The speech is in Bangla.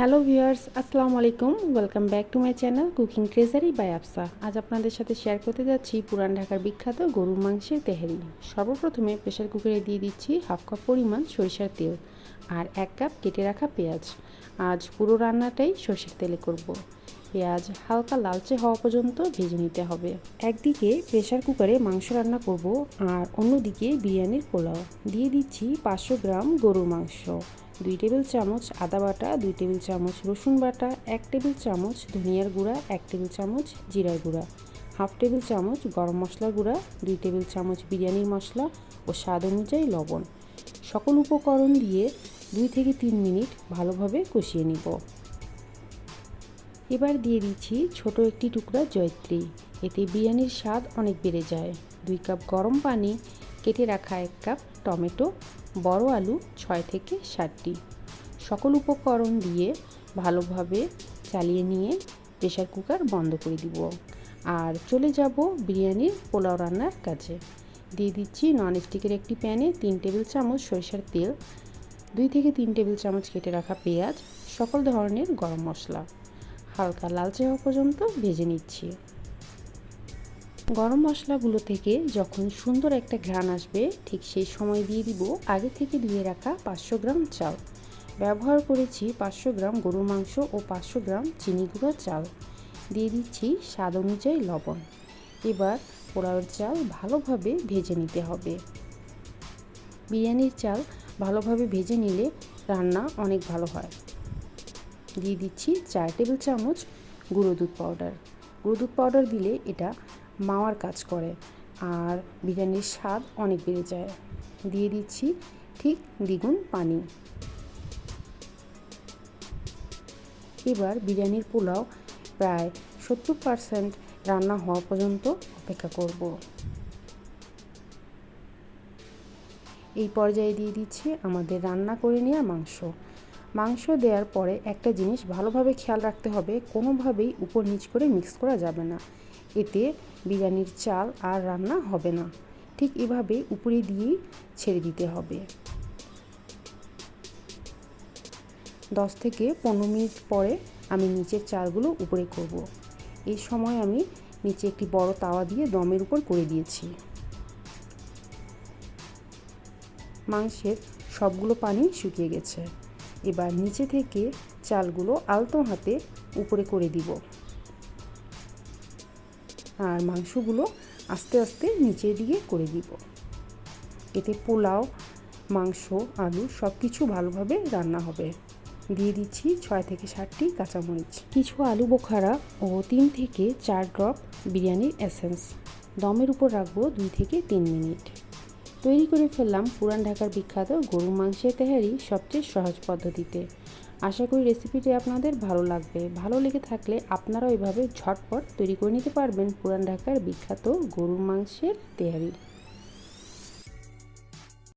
হ্যালো ভিউয়ার্স আসসালামু আলাইকুম। Welcome back to my channel cooking treasury by Afsa আজ আপনাদের সাথে শেয়ার করতে যাচ্ছি পুরান ঢাকার বিখ্যাত গরুর মাংসের তেহারি। সর্বপ্রথমে প্রেশার কুকারে দিয়ে দিচ্ছি হাফ কাপ পরিমাণ সরিষার তেল আর এক কাপ কেটে রাখা পেঁয়াজ। আজ পুরো রান্নাটাই সরষের তেলে করব। পেঁয়াজ হালকা লালচে হওয়া পর্যন্ত ভেজে নিতে হবে। একদিকে প্রেশার কুকারে মাংস রান্না করব আর অন্যদিকে বিরিয়ানির পোলাও। দিয়ে দিচ্ছি পাঁচশো গ্রাম গরুর মাংস, দুই টেবিল চামচ আদা বাটা, দুই টেবিল চামচ রসুন বাটা, এক টেবিল চামচ ধনিয়ার গুঁড়া, এক টেবিল চামচ জিরার গুঁড়া, হাফ টেবিল চামচ গরম মশলার গুঁড়া, দুই টেবিল চামচ বিরিয়ানির মশলা ও স্বাদ অনুযায়ী লবণ। সকল উপকরণ দিয়ে দুই থেকে তিন মিনিট ভালোভাবে কষিয়ে নিব। এবার দিয়ে দিচ্ছি ছোট একটি টুকরা জয়ত্রী। এতে বিরিয়ানির স্বাদ অনেক বেড়ে যায়। দুই কাপ গরম পানি, কেটে রাখা এক কাপ টমেটো, বড় আলু ছয় থেকে ষাটটি সকল উপকরণ দিয়ে ভালোভাবে চালিয়ে নিয়ে প্রেশার কুকার বন্ধ করে দিব। আর চলে যাব বিরিয়ানির পোলাও রান্নার কাজে। দিয়ে দিচ্ছি ননস্টিকের একটি প্যানে তিন টেবিল চামচ সরিষার তেল, দুই থেকে তিন টেবিল চামচ কেটে রাখা পেঁয়াজ, সকল ধরনের গরম মশলা। হালকা লালচে হওয়া পর্যন্ত ভেজে নিচ্ছি। গরম মশলাগুলো থেকে যখন সুন্দর একটা ঘ্রাণ আসবে, ঠিক সেই সময় দিয়ে দিব আগে থেকে ধুয়ে রাখা পাঁচশো গ্রাম চাল। ব্যবহার করেছি পাঁচশো গ্রাম গরুর মাংস ও পাঁচশো গ্রাম চিনি গুঁড়ো চাল। দিয়ে দিচ্ছি স্বাদ অনুযায়ী লবণ। এবার পোলাওয়ের চাল ভালোভাবে ভেজে নিতে হবে। বিরিয়ানির চাল ভালোভাবে ভেজে নিলে রান্না অনেক ভালো হয়। দিয়ে দিচ্ছি চার টেবিল চামচ গুঁড়ো দুধ পাউডার। গুঁড়ো দুধ পাউডার দিলে এটা মাওয়ার কাজ করে আর বিরিয়ানির স্বাদ অনেক বেড়ে যায়। দিয়ে দিচ্ছি ঠিক দ্বিগুণ পানি। এবার বিরিয়ানির পোলাও প্রায় সত্তর পারসেন্ট রান্না হওয়া পর্যন্ত অপেক্ষা করব। এই পর্যায়ে দিয়ে দিচ্ছি আমাদের রান্না করে নেওয়া মাংস। মাংস দেওয়ার পরে একটা জিনিস ভালোভাবে খেয়াল রাখতে হবে, কোনোভাবেই উপর নিচ করে মিক্স করা যাবে না। এতে বিরিয়ানির চাল আর রান্না হবে না। ঠিক এভাবে উপরে দিয়েই ছেড়ে দিতে হবে। দশ থেকে পনেরো মিনিট পরে আমি নিচের চালগুলো উপরে করব। এই সময় আমি নিচে একটি বড় তাওয়া দিয়ে দমের উপর করে দিয়েছি। মাংসের সবগুলো পানি শুকিয়ে গেছে। এবার নিচে থেকে চালগুলো আলতো হাতে উপরে করে দিব। আর মাংসগুলো আস্তে আস্তে নিচের দিকে করে দিব। এতে পোলাও, মাংস, আলু সব কিছু ভালোভাবে রান্না হবে। দিয়ে দিচ্ছি ছয় থেকে ষাটটি কাঁচামরিচ। কিছু আলু বোখারা ও তিন থেকে চার ড্রপ বিরিয়ানির এসেন্স। দমের উপর রাখব দুই থেকে তিন মিনিট। তৈরি করে ফেললাম পুরান ঢাকার বিখ্যাত গরু মাংসের তেহারি সবচেয়ে সহজ পদ্ধতিতে। আশা করি রেসিপিটি আপনাদের ভালো লাগবে। ভালো লেগে থাকলে আপনারাও এভাবে ঝটপট তৈরি করে নিতে পারবেন পুরান ঢাকার বিখ্যাত গরুর মাংসের তেহারি।